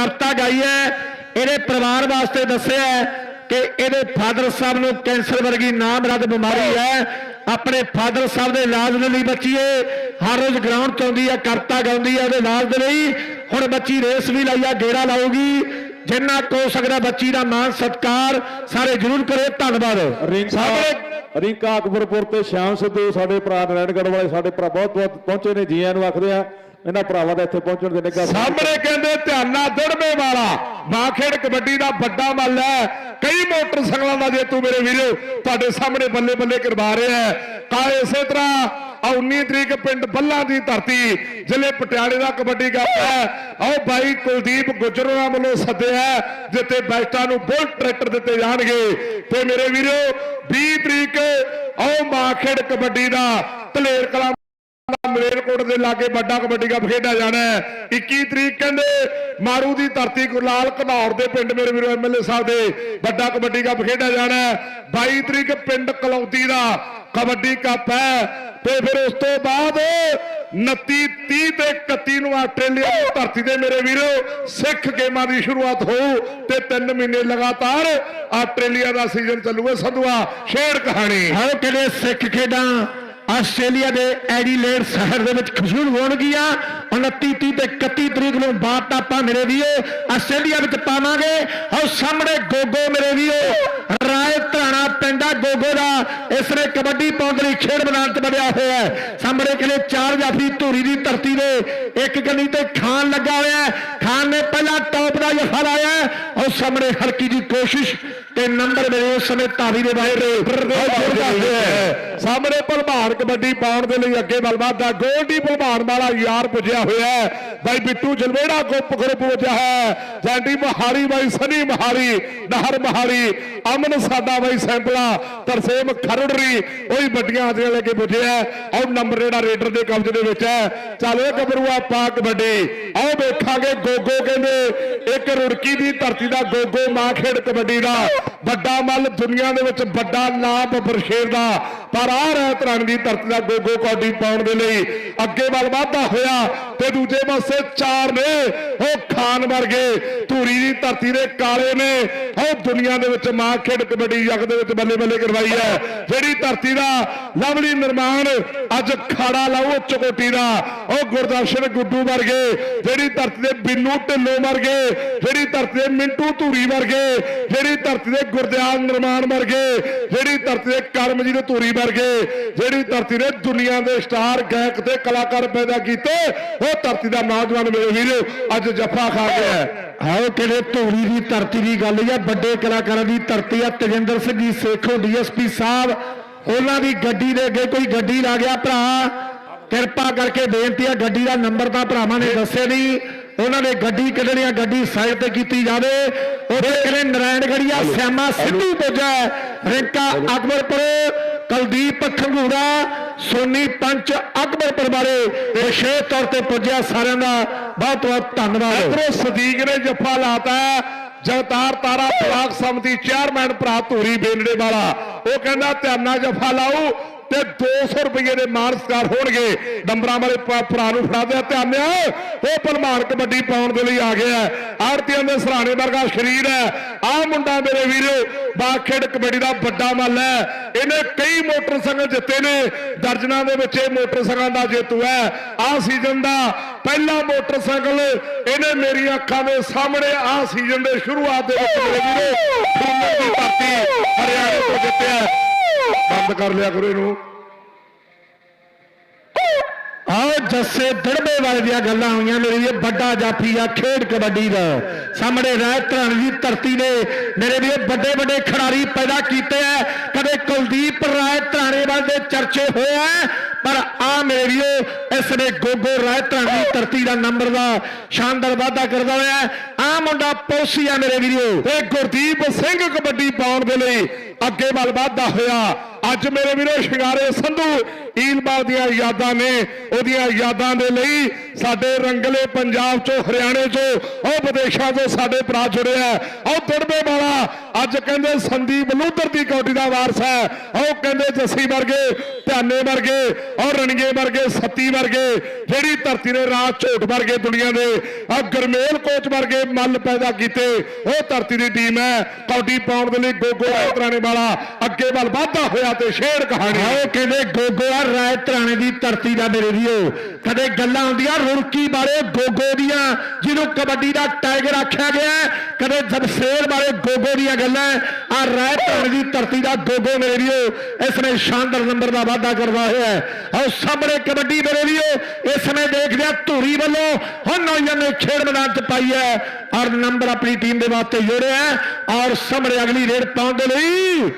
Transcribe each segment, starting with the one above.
ਕਵਿਤਾ ਗਾਈ ਹੈ। ਇਹਦੇ ਪਰਿਵਾਰ ਵਾਸਤੇ ਦੱਸਿਆ ਕਿ ਇਹਦੇ ਫਾਦਰ ਸਾਹਿਬ ਨੂੰ ਕੈਂਸਰ ਵਰਗੀ ਨਾਮਰਦ ਬਿਮਾਰੀ ਹੈ। ਆਪਣੇ ਫਾਦਰ ਸਾਹਿਬ ਦੇ ਇਲਾਜ ਦੇ ਲਈ ਬੱਚੀਏ ਹਰ ਰੋਜ਼ ਗਰਾਊਂਡ ਤੋਂ ਆਉਂਦੀ ਹੈ ਕਵਿਤਾ ਗਾਉਂਦੀ ਹੈ ਉਹਦੇ ਇਲਾਜ ਦੇ ਲਈ। ਹੁਣ ਬੱਚੀ ਰੇਸ ਵੀ ਲਾਈਆ ਗੇੜਾ ਲਾਊਗੀ। ਜਿੰਨਾ ਕੋ ਸਕਦਾ ਬੱਚੀ ਦਾ ਮਾਨ ਸਤਕਾਰ ਸਾਰੇ ਜ਼ਰੂਰ ਕਰੇ। ਧੰਨਵਾਦ। ਰਿੰਕਾ ਰਿੰਕਾ ਅਕਬਰਪੁਰ ਤੇ ਸ਼ਾਮ ਸਿੱਧੂ ਸਾਡੇ ਭਰਾ ਨਰੈਣਗੜ੍ਹ ਵਾਲੇ ਸਾਡੇ ਭਰਾ ਬਹੁਤ ਬਹੁਤ ਪਹੁੰਚੇ ਨੇ ਜੀਆਂ ਨੂੰ ਆਖਦੇ ਆ ਇਹਨਾਂ ਭਰਾਵਾਂ ਦਾ ਇੱਥੇ ਪਹੁੰਚਣ ਦੇ ਨਿੱਘਾ ਸਾਹਮਣੇ ਕਹਿੰਦੇ ਧਿਆਨਾ ਦੁੜਵੇ ਵਾਲਾ। ਮਾਖੇੜ ਕਬੱਡੀ ਦਾ ਵੱਡਾ ਮੱਲ ਹੈ। ਕਈ ਮੋਟਰਸਾਈਕਲਾਂ ਦਾ ਜੇਤੂ ਮੇਰੇ ਵੀਰੋ ਤੁਹਾਡੇ ਸਾਹਮਣੇ ਬੱਲੇ ਬੱਲੇ ਕਰਵਾ ਰਿਹਾ ਹੈ। ਤਾਂ ਇਸੇ ਤਰ੍ਹਾਂ ਆ 19 ਤਰੀਕ ਪਿੰਡ ਬੱਲਾ ਦੀ ਧਰਤੀ ਜ਼ਿਲ੍ਹੇ ਪਟਿਆਲੇ ਦਾ ਕਬੱਡੀ ਕੱਪ ਹੈ। ਆਓ ਬਾਈ ਕੁਲਦੀਪ ਗੁਜਰੋਂ ਵੱਲੋਂ ਸੱਦਿਆ ਹੈ, ਜਿੱਥੇ ਬੈਸਟਾਂ ਨੂੰ ਬੁੱਲ ਟਰੈਕਟਰ ਦਿੱਤੇ ਜਾਣਗੇ। ਤੇ ਮੇਰੇ ਵੀਰੋ 20 ਤਰੀਕ ਆਓ ਮਾਖੇੜ ਕਬੱਡੀ ਦਾ ਧਲੇਰ ਕਲਾ ਮਲੇਰਕੋਟ ਦੇ ਲਾਗੇ ਵੱਡਾ ਕਬੱਡੀ ਕੱਪ ਖੇਡਿਆ ਜਾਣਾ ਹੈ। 21 ਤਰੀਕ ਕਹਿੰਦੇ ਮਾਰੂ ਦੀ ਧਰਤੀ ਗੁਰਲਾਲ ਘਨੌਰ ਦੇ ਪਿੰਡ ਮੇਰੇ ਵੀਰੋ ਐਮਐਲਏ ਸਾਹਿਬ ਦੇ ਵੱਡਾ ਕਬੱਡੀ ਕੱਪ ਖੇਡਿਆ ਜਾਣਾ ਹੈ। 22 ਤਰੀਕ ਪਿੰਡ ਕਲੌਦੀ ਦਾ ਕਬੱਡੀ ਕੱਪ ਹੈ। ਤੇ ਫਿਰ ਉਸ ਤੋਂ ਬਾਅਦ 29 30 ਤੇ 31 ਨੂੰ ਆਸਟ੍ਰੇਲੀਆ ਦੀ ਧਰਤੀ ਦੇ ਮੇਰੇ ਵੀਰੋ ਸਿੱਖ ਗੇਮਾਂ ਦੀ ਸ਼ੁਰੂਆਤ ਹੋਊ ਤੇ 3 ਮਹੀਨੇ ਲਗਾਤਾਰ ਆਸਟ੍ਰੇਲੀਆ ਦਾ ਸੀਜ਼ਨ ਚੱਲੂਗਾ। ਸੰਧੂਆ, ਸ਼ੇਰ ਕਹਾਣੀ। ਹਾਓ ਕਿਹੜੇ ਸਿੱਖ ਖੇਡਾਂ ਆਸਟ੍ਰੇਲੀਆ ਦੇ ਐਡੀਲੇਡ ਸ਼ਹਿਰ ਦੇ ਵਿੱਚ ਖਸ਼ੂਰ ਹੋਣਗੀਆਂ 29 30 ਤੇ 31 ਤਰੀਕ ਨੂੰ ਬਾਤ ਆਪਾਂ ਮੇਰੇ ਵੀਓ ਆਸਟ੍ਰੇਲੀਆ ਵਿੱਚ ਪਾਵਾਂਗੇ। ਆਓ ਸਾਹਮਣੇ ਗੋਗੋ ਮੇਰੇ ਵੀਓ ਰਾਏ ਧਰਾਣਾ ਪਿੰਡਾ ਗੋਗੋ ਦਾ। ਇਸ ਨੇ ਕਬੱਡੀ ਪਾਉਣ ਲਈ ਖੇਡ ਮੈਦਾਨ 'ਚ ਬਣਿਆ ਹੋਇਆ ਹੈ। ਸਾਹਮਣੇ ਕਿਲੇ ਚਾਰ ਜਾਫੀ ਧੂਰੀ ਦੀ ਧਰਤੀ ਦੇ ਇੱਕ ਗਲੀ ਤੇ ਖਾਨ ਲੱਗਾ ਹੋਇਆ ਹੈ। ਖਾਨ ਨੇ ਪਹਿਲਾਂ ਦਾ ਲਾਇਆ ਹੈ। ਆਓ ਸਾਹਮਣੇ ਹਲਕੀ ਦੀ ਕੋਸ਼ਿਸ਼ ਤੇ ਨੰਬਰ ਮੇਰੇ ਉਸ ਸਮੇਂ ਧਾਵੀ ਦੇ ਬਾਹਰ ਸਾਹਮਣੇ ਭਲਵਾਨ ਕਬੱਡੀ ਪਾਉਣ ਦੇ ਲਈ ਅੱਗੇ ਬਲਵਾ ਦਾ ਗੋਲਡੀ ਭਲਵਾਨ ਵਾਲਾ ਯਾਰ ਪੁੱਜਿਆ ਹੋਇਆ ਹੈ। ਬਾਈ ਬਿੱਟੂ ਜਲਵੇੜਾ ਗੁੱਪ ਗਰੁੱਪ ਪੁੱਜਿਆ ਹੈ। ਜੈਂਡੀ ਮਹਾਰੀ ਬਾਈ ਸਨੀ ਮਹਾਰੀ ਨਹਰ ਮਹਾਰੀ ਅਮਨ ਸਾਡਾ ਬਾਈ ਸੈਂਪਲਾ ਤਰਸੇਮ ਖਰੜਰੀ ਉਹੀ ਵੱਡੀਆਂ ਆਦਰੀਆਂ ਲੈ ਕੇ ਪੁੱਜਿਆ ਔਰ ਨੰਬਰ ਜਿਹੜਾ ਰੇਡਰ ਦੇ ਕਬਜ਼ੇ ਦੇ ਵਿੱਚ ਹੈ। ਚੱਲ ਇਹ ਗੱਭਰੂਆ ਪਾ ਕਬੱਡੀ। ਆਓ ਵੇਖਾਂਗੇ ਗੋਗੋ ਕਹਿੰਦੇ ਇੱਕ ਰੁੜਕੀ ਦੀ ਧਰਤੀ ਦਾ ਗੋਗੋ ਮਾਂ ਖੇਡ ਕਬੱਡੀ ਦਾ ਵੱਡਾ ਮੱਲ ਦੁਨੀਆ ਦੇ ਵਿੱਚ ਵੱਡਾ ਨਾਮ ਬੱਬਰ ਸ਼ੇਰ ਦਾ। ਪਰ ਆ ਰਹਿਤ ਰਣ ਦੀ ਧਰਤੀ ਦਾ ਗੋਗੋ ਕੌਡੀ ਪਾਉਣ ਦੇ ਲਈ ਅੱਗੇ ਵੱਲ ਵਾਧਾ ਹੋਇਆ ਤੇ ਦੂਜੇ ਪਾਸੇ ਚਾਰ ਨੇ। ਉਹ ਖਾਨ ਵਰਗੇ, ਧੂਰੀ ਦੀ ਧਰਤੀ ਦੇ ਕਾਲੇ ਨੇ। ਉਹ ਦੁਨੀਆ ਦੇ ਵਿੱਚ ਮਾਂ ਖੇਡ ਕਬੱਡੀ ਜਗ ਦੇ ਵਿੱਚ ਬੱਲੇ ਬੱਲੇ ਕਰਵਾਈ ਹੈ। ਜਿਹੜੀ ਧਰਤੀ ਦਾ ਲਵਲੀ ਨਿਰਮਾਣ ਅੱਜ ਖਾੜਾ ਲਾਉ ਉੱਚ ਦਾ, ਉਹ ਗੁਰਦਰਸ਼ਨ ਗੁੱਡੂ ਵਰਗੇ, ਜਿਹੜੀ ਧਰਤੀ ਦੇ ਬਿੰਨੂ ਢਿੱਲੋਂ ਵਰਗੇ, ਜਿਹੜੀ ਧਰਤੀ ਦੇ ਮਿੰਟੂ ਧੂਰੀ ਵਰਗੇ, ਜਿਹੜੀ ਧਰਤੀ ਦੇ ਗੁਰਦਿਆਲ ਨਿਰਮਾਣ ਵਰਗੇ, ਜਿਹੜੀ ਧਰਤੀ ਦੇ ਕਰਮਜੀਤ ਧੂਰੀ ਵਰਗੇ, ਜਿਹੜੀ ਧਰਤੀ ਨੇ ਦੁਨੀਆ ਦੇ ਸਟਾਰ ਗਾਇਕ ਤੇ ਕਲਾਕਾਰ ਪੈਦਾ ਕੀਤੇ ਉਹ ਧਰਤੀ ਦਾ ਨੌਜਵਾਨ ਮੇਰੇ ਵੀਰੋ ਅੱਜ ਜੱਫਾ ਖਾ ਗਿਆ ਹੈ। ਆਓ ਕਿਹੜੇ ਧੂਰੀ ਦੀ ਧਰਤੀ ਦੀ ਗੱਲ ਹੈ। ਵੱਡੇ ਕਲਾਕਾਰਾਂ ਦੀ ਧਰਤੀ ਆ ਤੇਜਿੰਦਰ ਸਿੰਘ ਜੀ ਸੇਖੋਂ ਡੀਐਸਪੀ ਸਾਹਿਬ ਉਹਨਾਂ ਦੀ ਗੱਡੀ ਦੇ ਅੱਗੇ ਕੋਈ ਗੱਡੀ ਲਾ ਗਿਆ ਭਰਾ। ਕਿਰਪਾ ਕਰਕੇ ਬੇਨਤੀ ਆ ਗੱਡੀ ਦਾ ਨੰਬਰ ਤਾਂ ਭਰਾਵਾਂ ਨੇ ਦੱਸੇ ਨਹੀਂ। ਉਹਨਾਂ ਨੇ ਗੱਡੀ ਕੱਢਣੀ ਆ ਗੱਡੀ ਸਾਈਡ ਤੇ ਕੀਤੀ ਜਾਵੇ। ਉਹਦੇ ਕਿਹੜੇ ਨਰਾਇਣਗੜੀਆ ਸਿਆਮਾ ਸਿੱਧੂ ਪੁੱਜਾ ਹੈ, ਰਿੰਕਾ ਅਕਬਰਪੁਰ ਕੁਲਦੀਪ ਖੰਗੂੜਾ ਸੋਨੀ ਪੰਚ ਅਕਬਰਪੁਰ ਵਾਲੇ ਵਿਸ਼ੇਸ਼ ਤੌਰ ਤੇ ਪੁੱਜਿਆ ਸਾਰਿਆਂ ਦਾ ਬਹੁਤ ਬਹੁਤ ਧੰਨਵਾਦ। ਇਧਰੋਂ ਸਦੀਕ ਨੇ ਜੱਫਾ ਲਾਤਾ ਜਗਤਾਰ ਤਾਰਾ ਬਲਾਕ ਸਮਿਤੀ ਚੇਅਰਮੈਨ ਭਰਾ ਧੂਰੀ ਬੇਨੜੇ ਵਾਲਾ। ਉਹ ਕਹਿੰਦਾ, ਧਿਆਨਾ ਜੱਫਾ ਲਾਓ ਤੇ 200 ਰੁਪਏ ਦੇ ਮਾਨ ਸਤਿਕਾਰ ਹੋਣਗੇ। ਨੰਬਰਾਂ ਵਾਲੇ ਭਰਾ ਨੂੰ ਫੜਾ ਦਿਆ। ਧਿਆਨਿਆ ਉਹ ਭਲਮਾਨ ਕਬੱਡੀ ਪਾਉਣ ਦੇ ਲਈ ਆ ਗਿਆ ਆੜਤੀਆਂ ਦੇ ਸਰਾਣੇ ਵਰਗਾ ਸ਼ਰੀਰ ਹੈ। ਆ ਮੁੰਡਾ ਮੇਰੇ ਵੀਰੋ ਬਾਖੇੜ ਕਬੱਡੀ ਦਾ ਵੱਡਾ ਮੱਲ ਹੈ। ਇਹਨੇ ਕਈ ਮੋਟਰਸਾਈਕਲ ਜਿੱਤੇ ਨੇ। ਦਰਜਨਾਂ ਦੇ ਵਿੱਚ ਇਹ ਮੋਟਰਸਾਈਕਲਾਂ ਦਾ ਜੇਤੂ ਹੈ। ਆ ਸੀਜ਼ਨ ਦਾ ਪਹਿਲਾ ਮੋਟਰਸਾਈਕਲ ਇਹਨੇ ਮੇਰੀਆਂ ਅੱਖਾਂ ਦੇ ਸਾਹਮਣੇ ਆ ਸੀਜ਼ਨ ਦੇ ਸ਼ੁਰੂਆਤ ਦੇ ਵਿੱਚ ਮੇਰੇ ਵੀਰੋ। ਦੀ ਧਰਤੀ ਹਰਿਆਣੇ ਤੋਂ ਜਿੱਤਿਆ। ਬੰਦ ਕਰ ਲਿਆ ਕਰੋ ਇਹਨੂੰ। ਜੱਸੇ ਦੜਬੇ ਵਾਲੇ ਦੀਆਂ ਗੱਲਾਂ ਹੋਈਆਂ ਮੇਰੀ ਇਹ ਵੱਡਾ ਜਾਫੀ ਆ, ਖੇਡ ਕਬੱਡੀ ਦਾ। ਸਾਹਮਣੇ ਰਾਇ ਧਰਨ ਦੀ ਧਰਤੀ ਨੇ ਮੇਰੇ ਵੀ ਵੱਡੇ ਵੱਡੇ ਖਿਡਾਰੀ ਪੈਦਾ ਕੀਤੇ ਆ। ਕਦੇ ਕੁਲਦੀਪ ਰਾਏ ਧਰਾਣੇ ਧਰਾਣੇਵਾਲ ਦੇ ਚਰਚੇ ਹੋਏ ਆ, ਪਰ ਆ ਮੇਰੇ ਵੀਰੋ, ਇਸ ਨੇ ਗੋਗੋ ਰਾਏ ਧਰਾਣੇ ਦੀ ਧਰਤੀ ਦਾ ਨੰਬਰ ਦਾ ਸ਼ਾਨਦਾਰ ਵਾਧਾ ਕਰਦਾ ਹੋਇਆ। ਆ ਮੁੰਡਾ ਪੋਸੀ ਆ ਮੇਰੇ ਵੀਰੋ। ਤੇ ਗੁਰਦੀਪ ਸਿੰਘ ਕਬੱਡੀ ਪਾਉਣ ਦੇ ਲਈ ਅੱਗੇ ਵੱਲ ਵਾਧਾ ਹੋਇਆ। ਅੱਜ ਮੇਰੇ ਵੀਰੋ ਸ਼ਿੰਗਾਰੇ ਸੰਧੂ ਈਲਬਾਲ ਦੀਆਂ ਯਾਦਾਂ ਨੇ। ਉਹਦੀਆਂ ਯਾਦਾਂ ਦੇ ਲਈ ਸਾਡੇ ਰੰਗਲੇ ਪੰਜਾਬ ਚੋਂ, ਹਰਿਆਣੇ ਚੋਂ, ਉਹ ਵਿਦੇਸ਼ਾਂ ਤੋਂ ਸਾਡੇ ਭਰਾ ਜੁੜਿਆ ਉਹ ਦੜਬੇ ਵਾਲਾ ਅੱਜ ਕਹਿੰਦੇ ਸੰਦੀਪ ਲੂਧਰ ਦੀ ਕੌਡੀ ਦਾ ਵਾਰਸ ਹੈ। ਉਹ ਕਹਿੰਦੇ ਜੱਸੀ ਵਰਗੇ, ਧਿਆਨੇ ਵਰਗੇ, ਔਰ ਰਣਗੇ ਵਰਗੇ, ਸੱਤੀ ਵਰਗੇ, ਜਿਹੜੀ ਧਰਤੀ ਨੇ ਰਾਤ ਝੋਟ ਵਰਗੇ ਦੁਨੀਆ ਦੇ ਆ ਗਰਮੇਲ ਕੋਚ ਵਰਗੇ ਮੱਲ ਪੈਦਾ ਕੀਤੇ, ਉਹ ਧਰਤੀ ਦੀ ਟੀਮ ਹੈ। ਕੌਡੀ ਪਾਉਣ ਦੇ ਲਈ ਗੋਗੋ ਰਾਇਤਰਾਣੇ ਵਾਲਾ ਅੱਗੇ ਵੱਲ ਵਾਧਾ ਹੋਇਆ ਤੇ ਸ਼ੇਰ ਕਹਾਣੀ। ਉਹ ਕਹਿੰਦੇ ਗੋਗੋ ਆ ਰਾਏ ਤਰਾਣੇ ਦੀ ਧਰਤੀ ਦਾ ਮੇਰੇ ਵੀਰੋ, ਕਦੇ ਗੱਲਾਂ ਹੁੰਦੀਆਂ ਰੁੜਕੀ ਬਾਰੇ ਗੋਗੋ ਦੀਆਂ, ਜਿਹਨੂੰ ਕਬੱਡੀ ਦਾ ਟਾਈਗਰ ਆਖਿਆ ਗਿਆ ਕਦੇ ਜਮਸ਼ੇਰ ਬਾਰੇ ਗੋਗੋ ਦੀਆਂ ਗੱਲਾਂ ਆ ਰਾਏ ਤਰਾਣੇ ਦੀ ਧਰਤੀ ਦਾ ਗੋਗੋ ਮੇਰੇ ਵੀਰੋ, ਇਸ ਨੇ ਸ਼ਾਨਦਾਰ ਨੰਬਰ ਦਾ ਵਾਅਦਾ ਕਰਵਾ ਹੋਇਆ ਹੈ। ਆਓ ਸਾਹਮਣੇ ਕਬੱਡੀ ਮੇਰੇ ਵੀਰੋ, ਇਸ ਸਮੇਂ ਦੇਖਦੇ ਆ ਧੂਰੀ ਵੱਲੋਂ ਹੁਣ ਨੌਜਵਾਨ ਨੇ ਖੇਡ ਮੈਦਾਨ 'ਚ ਪਾਈ ਹੈ। ਔਰ ਨੰਬਰ ਆਪਣੀ ਟੀਮ ਦੇ ਵਾਸਤੇ ਜੋੜਿਆ ਔਰ ਸਾਹਮਣੇ ਅਗਲੀ ਰੇਡ ਪਾਉਣ ਦੇ ਲਈ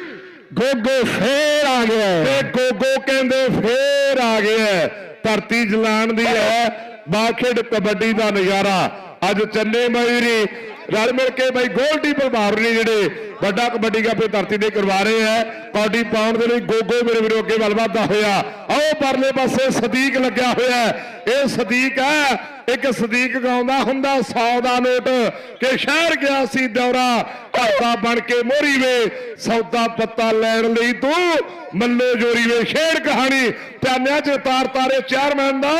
ਗੋਗੋ ਫੇਰ ਆ ਗਿਆ ਤੇ ਗੋਗੋ ਕਹਿੰਦੇ ਫੇਰ ਆ ਗਿਆ ਧਰਤੀ ਜਲਾਨ ਦੀ ਹੈ। ਬਾਖੇਡ ਕਬੱਡੀ ਦਾ ਨਜ਼ਾਰਾ। ਅੱਜ ਚੰਨੇ ਮయూరి ਰਲ ਮਿਲ ਕੇ ਬਈ ਗੋਲਡੀ ਪ੍ਰਭਾਵ ਨੇ ਜਿਹੜੇ ਵੱਡਾ ਕਬੱਡੀ ਕੱਪ ਧਰਤੀ ਤੇ ਕਰਵਾ ਰਹੇ ਹੈ ਕੌਡੀ ਪਾਉਣ ਦੇ ਲਈ ਗੋਗੋ ਮੇਰੇ ਵੀਰੋ ਅੱਗੇ ਵੱਲ ਵਧਦਾ ਹੋਇਆ। ਆਓ ਪਰਲੇ ਪਾਸੇ ਸਦੀਕ ਲੱਗਿਆ ਹੋਇਆ। ਇਹ ਸਦੀਕ ਹੈ ਇੱਕ ਸਦੀਕ ਗਾਉਂਦਾ ਹੁੰਦਾ 100 ਦਾ ਨੋਟ, ਕਿ ਸ਼ਹਿਰ ਗਿਆ ਸੀ ਦੌਰਾ ਘਾਟਾ ਬਣ ਕੇ ਮੋਰੀ ਵੇ, ਸੌਦਾ ਪੱਤਾ ਲੈਣ ਲਈ ਤੂੰ ਮੱਲੋ ਜੋਰੀ ਵੇ। ਸ਼ੇਰ ਕਹਾਣੀ ਪਿਆਨਿਆਂ ਚ ਤਾਰ ਤਾਰੇ, ਚੇਅਰਮੈਨ ਦਾ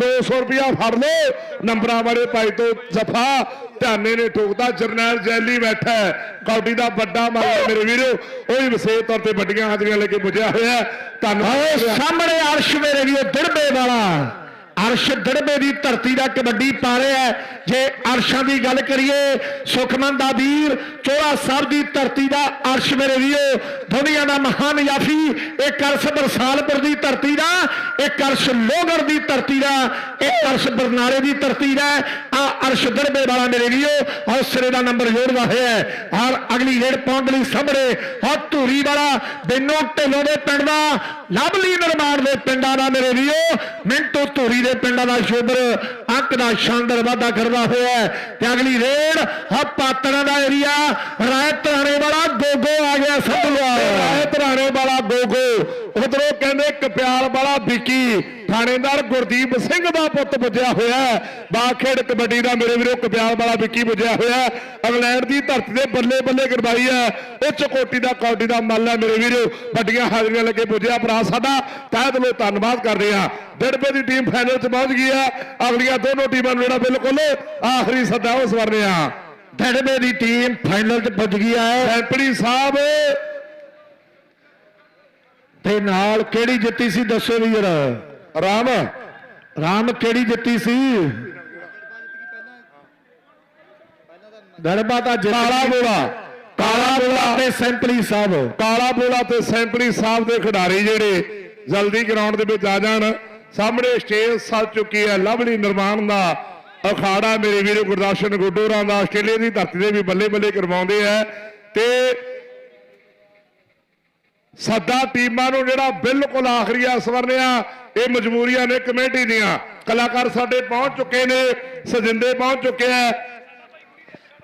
200 ਰੁਪਿਆ ਫੜ ਲੋ ਨੰਬਰਾਂ ਵਾਲੇ ਭਾਈ ਤੋਂ ਜਫਾ, ਧਿਆਨੇ ਨੇ ਠੋਕਦਾ, ਜਰਨੈਲ ਜੈਲੀ ਬੈਠਾ ਕੌਡੀ ਦਾ ਵੱਡਾ ਮਾਲਾ ਮੇਰੇ ਵੀਰੋ, ਉਹ ਵੀ ਵਿਸ਼ੇਸ਼ ਤੌਰ ਤੇ ਵੱਡੀਆਂ ਹਾਜ਼ਰੀਆਂ ਲੈ ਕੇ ਪੁੱਜਿਆ ਹੋਇਆ ਧੰਨਵਾਦ। ਸਾਹਮਣੇ ਅਰਸ਼ ਮੇਰੇ ਵੀਰੋ ਦੜਬੇ ਵਾਲਾ। ਅਰਸ਼ ਦੜਬੇ ਦੀ ਧਰਤੀ ਦਾ ਕਬੱਡੀ ਪਾ ਰਿਹਾ ਹੈ। ਜੇ ਅਰਸ਼ਾਂ ਦੀ ਗੱਲ ਕਰੀਏ ਸੁਖਮਨ ਦਾ ਵੀਰ ਚੋਲਾ ਸਾਹਿਬ ਦੀ ਧਰਤੀ ਦਾ ਅਰਸ਼ ਮੇਰੇ ਵੀਰੋ, ਦੁਨੀਆ ਦਾ ਮਹਾਨ ਯਾਫੀ, ਇੱਕ ਅਰਸ਼ ਬਰਸਾਲਪੁਰ ਦੀ ਧਰਤੀ ਦਾ, ਇੱਕ ਅਰਸ਼ ਲੋਗੜ ਦੀ ਧਰਤੀ ਦਾ, ਇੱਕ ਅਰਸ਼ ਬਰਨਾਲੇ ਦੀ ਧਰਤੀ ਦਾ। ਆ ਅਰਸ਼ ਦੜਬੇ ਵਾਲਾ ਮੇਰੇ ਵੀਰੋ ਹੌਸਲੇ ਦਾ ਨੰਬਰ ਜੋੜਦਾ ਹੋਇਆ ਹੈ। ਔਰ ਅਗਲੀ ਰੇਡ ਪਾਉਣ ਦੇ ਲਈ ਸਾਹਮਣੇ ਆ ਧੂਰੀ ਵਾਲਾ ਬੈਨੋ ਢਿੱਲੋਂ ਦੇ ਪਿੰਡ ਦਾ, ਲਵਲੀ ਨਿਰਮਾਣ ਦੇ ਪਿੰਡਾਂ ਦਾ ਮੇਰੇ ਵੀਰੋ, ਮਿੰਟੋ ਧੂਰੀ ਦੇ ਪਿੰਡਾਂ ਦਾ ਸ਼ੋਭਰ ਅੰਕ ਦਾ ਸ਼ਾਨਦਾਰ ਵਾਧਾ ਕਰਦਾ ਹੋਇਆ ਹੈ ਤੇ ਅਗਲੀ ਰੇਡ ਆ ਪਾਤੜਾਂ ਦਾ ਏਰੀਆ ਰਾਏ ਤਰਾਣੇ ਵਾਲਾ ਗੋਗੋ ਆ ਗਿਆ ਸੰਭਲਿਆ ਰਾਏ ਧਰਾਣੇ ਵਾਲਾ ਗੋਗੋ। ਉਧਰੋਂ ਕਹਿੰਦੇ ਕਪਿਆਲ ਵਾਲਾ ਵਿੱਕੀ ਥਾਣੇਦਾਰ ਗੁਰਦੀਪ ਸਿੰਘ ਦਾ ਪੁੱਤ ਪੁੱਜਿਆ ਹੋਇਆ ਹੈ। ਬਾਖੇੜ ਕਬੱਡੀ ਦਾ ਮੇਰੇ ਵੀਰੋ ਕਪਿਆਲ ਵਾਲਾ ਵਿੱਕੀ ਪੁੱਜਿਆ ਹੋਇਆ। ਇੰਗਲੈਂਡ ਦੀ ਧਰਤੀ ਦੇ ਬੱਲੇ ਬੱਲੇ ਕਰਵਾਈ ਹੈ। ਉੱਚ ਕੋਟੀ ਦਾ ਕੌਡੀ ਦਾ ਮੱਲ ਹੈ ਮੇਰੇ ਵੀਰੋ। ਵੱਡੀਆਂ ਹਾਜ਼ਰੀਆਂ ਲੱਗੇ ਪੁੱਜਿਆ ਭਰਾ ਸਾਡਾ। ਤਹਿ ਦਿਲੋਂ ਧੰਨਵਾਦ ਕਰਦੇ ਹਾਂ। ਡੜਬੇ ਦੀ ਟੀਮ ਫਾਈਨਲ 'ਚ ਪਹੁੰਚ ਗਈ ਹੈ। ਅਗਲੀਆਂ ਦੋਨੋਂ ਟੀਮਾਂ ਨੂੰ ਜਿਹੜਾ ਬਿਲਕੁਲ ਆਖਰੀ ਸੱਦਾ ਉਹ ਸਵਰਨੇ ਆ। ਦੜਬੇ ਦੀ ਟੀਮ ਫਾਈਨਲ 'ਚ ਪੁੱਜ ਗਈ ਹੈ। ਸੈਂਪੜੀ ਸਾਹਿਬ। ਤੇ ਨਾਲ ਕਿਹੜੀ ਜਿੱਤੀ ਸੀ ਦੱਸੋ ਵੀ ਜਰਾ। ਰਾਮ ਰਾਮ ਕਿਹੜੀ ਜਿੱਤੀ ਸੀ? ਦੜਬਾ ਤਾਂ ਜਿੱਤ ਕਾਲਾ। ਬੋਲਾ ਕਾਲਾ ਬੋਲਾ ਤੇ ਸੈਂਪਲੀ ਸਾਹਿਬ। ਕਾਲਾ ਬੋਲਾ ਤੇ ਸੈਂਪਰੀ ਸਾਹਿਬ ਦੇ ਖਿਡਾਰੀ ਜਿਹੜੇ ਜਲਦੀ ਗਰਾਊਂਡ ਦੇ ਵਿੱਚ ਆ ਜਾਣ ਸਾਹਮਣੇ ਸਟੇਜ ਸੱਜ ਚੁੱਕੀ ਹੈ ਲਵਲੀ ਨਿਰਮਾਣ ਦਾ ਅਖਾੜਾ। ਮੇਰੇ ਵੀਰੋ ਗੁਰਦਰਸ਼ਨ ਗੁੱਡੋਰਾਂ ਦਾ ਆਸਟ੍ਰੇਲੀਆ ਦੀ ਧਰਤੀ ਦੇ ਵੀ ਬੱਲੇ ਬੱਲੇ ਕਰਵਾਉਂਦੇ ਆ ਤੇ ਸੱਦਾ ਟੀਮਾਂ ਨੂੰ ਜਿਹੜਾ ਬਿਲਕੁਲ ਆਖਰੀ ਆ ਸਵਰਨਿਆ ਇਹ ਮਜਬੂਰੀਆਂ ਨੇ ਕਮੇਟੀ ਦੀਆਂ। ਕਲਾਕਾਰ ਸਾਡੇ ਪਹੁੰਚ ਚੁੱਕੇ ਨੇ ਸਜਿੰਦੇ ਪਹੁੰਚ ਚੁੱਕੇ ਆ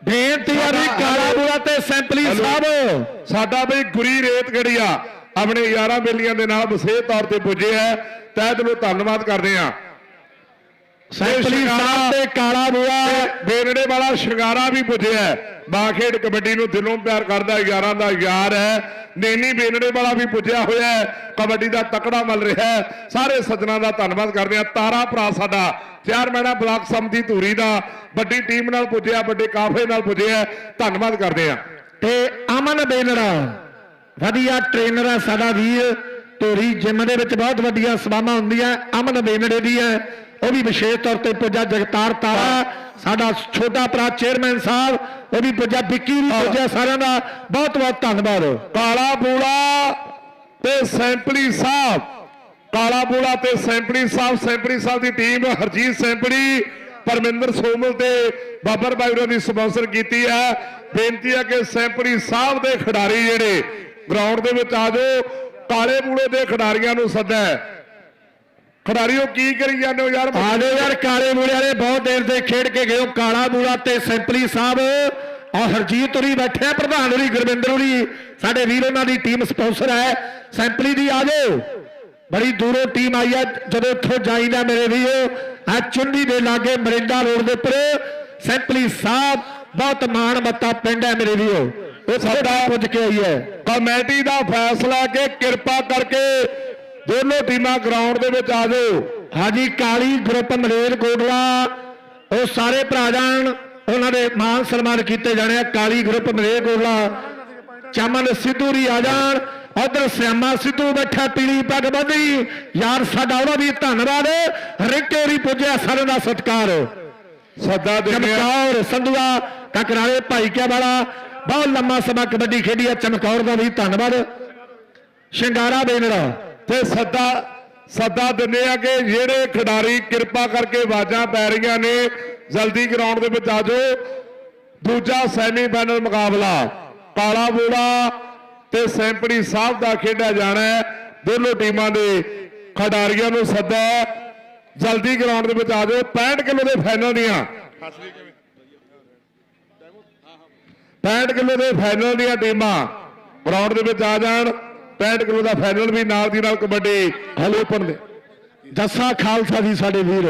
ਬੇਨਤੀ ਆ ਵੀ ਕਾਲਾ ਬੋਲਾ ਤੇ ਸੈਂਪਲੀ ਸਾਹਿਬ। ਸਾਡਾ ਬਈ ਗੁਰੀ ਰੇਤ ਗੜੀਆ ਆਪਣੇ ਯਾਰਾਂ ਬੇਲੀਆਂ ਦੇ ਨਾਲ ਵਿਸ਼ੇਸ਼ ਤੌਰ ਤੇ ਪੁੱਜੇ ਹੈ ਤਹਿ ਦਿਲੋਂ ਧੰਨਵਾਦ ਕਰਦੇ ਆ। ਸੈਂਪਲੀ ਸਾਹਿਬ ਤੇ ਕਾਲਾ ਬੋਲਾ ਬੇਨੜੇ ਵਾਲਾ ਸ਼ਿੰਗਾਰਾ ਵੀ ਪੁੱਜਿਆ ਹੈ। ਬਾਖੇਡ ਕਬੱਡੀ ਨੂੰ ਦਿਲੋਂ ਪਿਆਰ ਕਰਦਾ ਯਾਰਾਂ ਦਾ ਯਾਰ ਹੈ ਨੇਨੀ ਬੇਨੜੇ ਵਾਲਾ ਵੀ ਪੁੱਜਿਆ ਹੋਇਆ ਹੈ। ਕਬੱਡੀ ਦਾ ਤਕੜਾ ਮਿਲ ਰਿਹਾ ਹੈ। ਸਾਰੇ ਸੱਜਣਾ ਦਾ ਧੰਨਵਾਦ ਕਰਦੇ ਆ ਤਾਰਾ ਭਰਾ ਸਾਡਾ ਚੇਅਰਮੈਨ ਬਲਾਕ ਸਮਤੀ ਧੂਰੀ ਦਾ। ਵੱਡੀ ਟੀਮ ਨਾਲ ਪੁੱਜਿਆ, ਵੱਡੇ ਕਾਫਲੇ ਨਾਲ ਪੁੱਜਿਆ ਧੰਨਵਾਦ ਕਰਦੇ ਆ ਤੇ ਅਮਨ ਬੇਨੜਾ, ਵਧੀਆ ਟ੍ਰੇਨਰ ਆ ਸਾਡਾ ਵੀਰ। ਧੂਰੀ ਜਿਮ ਦੇ ਵਿੱਚ ਬਹੁਤ ਵੱਡੀਆਂ ਸਭਾਵਾਂ ਹੁੰਦੀਆਂ। ਅਮਨ ਬੇਨੜੇ ਦੀ ਹੈ। ਉਹ ਵੀ ਵਿਸ਼ੇਸ਼ ਤੌਰ ਤੇ ਪੁੱਜਾ ਜਗਤਾਰ ਤਾਰਾ ਸਾਡਾ ਛੋਟਾ ਭਰਾ ਚੇਅਰਮੈਨ ਸਾਹਿਬ ਉਹ ਵੀ ਪੁੱਜਾ ਵਿੱਕੀ ਵੀ ਪੁੱਜਿਆ ਸਾਰਿਆਂ ਦਾ ਬਹੁਤ ਬਹੁਤ ਧੰਨਵਾਦ। ਕਾਲਾ ਬੂਲਾ ਤੇ ਸੈਂਪਲੀ ਸਾਹਿਬ ਕਾਲਾ ਬੂਲਾ ਤੇ ਸੈਂਪਲੀ ਸਾਹਿਬ ਸੈਂਪਲੀ ਸਾਹਿਬ ਦੀ ਟੀਮ ਹਰਜੀਤ ਸੈਂਪਲੀ ਪਰਮਿੰਦਰ ਸੋਮਲ ਤੇ ਬਾਬਰ ਬਾਈਰੋ ਦੀ ਸਪਾਂਸਰ ਕੀਤੀ ਹੈ। ਬੇਨਤੀ ਹੈ ਕਿ ਸੈਂਪਲੀ ਸਾਹਿਬ ਦੇ ਖਿਡਾਰੀ ਜਿਹੜੇ ਗਰਾਊਂਡ ਦੇ ਵਿੱਚ ਆ ਜਾਓ ਕਾਲੇ ਬੂਲੇ ਦੇ ਖਿਡਾਰੀਆਂ ਨੂੰ ਸੱਦਾ ਖਿਡਾਰੀਓ ਕੀ ਕਰੀ ਜਾਂਦੇ ਹੋ ਯਾਰ? ਆ ਜਾਓ ਯਾਰ ਕਾਲੇ ਬੂੜੇ ਵਾਲੇ ਬਹੁਤ ਦੇਰ ਦੇ ਖੇਡ ਕੇ ਗਏ ਹੋ ਕਾਲਾ ਬੂੜਾ ਤੇ ਸੈਂਪਲੀ ਸਾਹਿਬ। ਆ ਹਰਜੀਤ ਹੋਰੀ ਬੈਠੇ ਆ ਪ੍ਰਧਾਨ ਹੋਰੀ ਗੁਰਵਿੰਦਰ ਹੋਰੀ। ਸਾਡੇ ਵੀਰ ਉਹਨਾਂ ਦੀ ਟੀਮ ਸਪਾਂਸਰ ਹੈ। ਸੈਂਪਲੀ ਦੀ ਆ ਜਾਓ। ਬੜੀ ਦੂਰੋਂ ਟੀਮ ਆਈ ਹੈ ਜਦੋਂ ਇੱਥੋਂ ਜਾਈਦਾ ਮੇਰੇ ਵੀਰੋ। ਆ ਚੁੰਨੀ ਦੇ ਲਾਗੇ ਮਰਿੰਡਾ ਰੋਡ ਦੇ ਉੱਪਰ ਸੈਂਪਲੀ ਸਾਹਿਬ ਬਹੁਤ ਮਾਣ ਮੱਤਾ ਪਿੰਡ ਹੈ ਮੇਰੇ ਵੀਰੋ। ਉਹ ਸਾਡਾ ਪੁੱਜ ਕੇ ਆਈ ਹੈ। ਕਮੇਟੀ ਦਾ ਫੈਸਲਾ ਕਿ ਕਿਰਪਾ ਕਰਕੇ ਦੋਨੋਂ ਟੀਮਾਂ ਗਰਾਊਂਡ ਦੇ ਵਿੱਚ ਆ ਜਾਓ। ਹਾਜੀ ਕਾਲੀ ਗਰੁੱਪ ਮਲੇਰ ਕੋਟਲਾ ਉਹ ਸਾਰੇ ਭਰਾ ਜਾਣ ਉਹਨਾਂ ਦੇ ਮਾਨ ਸਨਮਾਨ ਕੀਤੇ ਜਾਣੇ ਆ। ਕਾਲੀ ਗਰੁੱਪ ਮਲੇਰ ਕੋਟਲਾ ਚਮਨ ਸਿੱਧੂ ਰੀ ਆ ਜਾਣ ਉਧਰ ਸਿਆਮਾ ਸਿੱਧੂ ਬੈਠਾ ਪੀਲੀ ਪੱਗ ਬੰਦੀ ਯਾਰ ਸਾਡਾ ਉਹਦਾ ਵੀ ਧੰਨਵਾਦ ਰਿੱਕੇ ਰੀ ਪੁੱਜਿਆ ਸਾਰਿਆਂ ਦਾ ਸਤਿਕਾਰ। ਸੱਦਾ ਆ ਚਮਕੌਰ ਸੰਧੂਆ ਕਕਰਾਲੇ ਭਾਈ ਕਿਆ ਵਾਲਾ ਬਹੁਤ ਲੰਮਾ ਸਮਾਂ ਕਬੱਡੀ ਖੇਡੀ ਆ ਚਮਕੌਰ ਦਾ ਵੀ ਧੰਨਵਾਦ। ਸ਼ਿੰਗਾਰਾ ਬੇਨੜਾ ਤੇ ਸੱਦਾ ਸੱਦਾ ਦਿੰਦੇ ਆ ਕਿ ਜਿਹੜੇ ਖਿਡਾਰੀ ਕਿਰਪਾ ਕਰਕੇ ਆਵਾਜ਼ਾਂ ਪੈ ਰਹੀਆਂ ਨੇ, ਜਲਦੀ ਗਰਾਊਂਡ ਦੇ ਵਿੱਚ ਆ ਜਾਓ। ਦੂਜਾ ਸੈਮੀਫਾਈਨਲ ਮੁਕਾਬਲਾ, ਕਾਲਾ ਬੋੜਾ ਤੇ ਸੈਂਪੜੀ ਸਾਹਿਬ ਦਾ ਖੇਡਿਆ ਜਾਣਾ ਹੈ। ਦੋਨੋਂ ਟੀਮਾਂ ਦੇ ਖਿਡਾਰੀਆਂ ਨੂੰ ਸੱਦਾ ਜਲਦੀ ਗਰਾਊਂਡ ਦੇ ਵਿੱਚ ਆ ਜਾਓ। 65 ਕਿਲੋ ਦੇ ਫਾਈਨਲ ਦੀਆਂ। 65 ਕਿਲੋ ਦੇ ਫਾਈਨਲ ਦੀਆਂ ਟੀਮਾਂ ਗਰਾਊਂਡ ਦੇ ਵਿੱਚ ਆ ਜਾਣ। 65 ਕਿਲੋ ਦਾ ਫਾਈਨਲ ਵੀ ਨਾਲ ਦੀ ਨਾਲ ਕਬੱਡੀ ਹਲੇ ਓਪਨ ਦੇ। ਜੱਸਾ ਖਾਲਸਾ ਜੀ ਸਾਡੇ ਵੀਰ।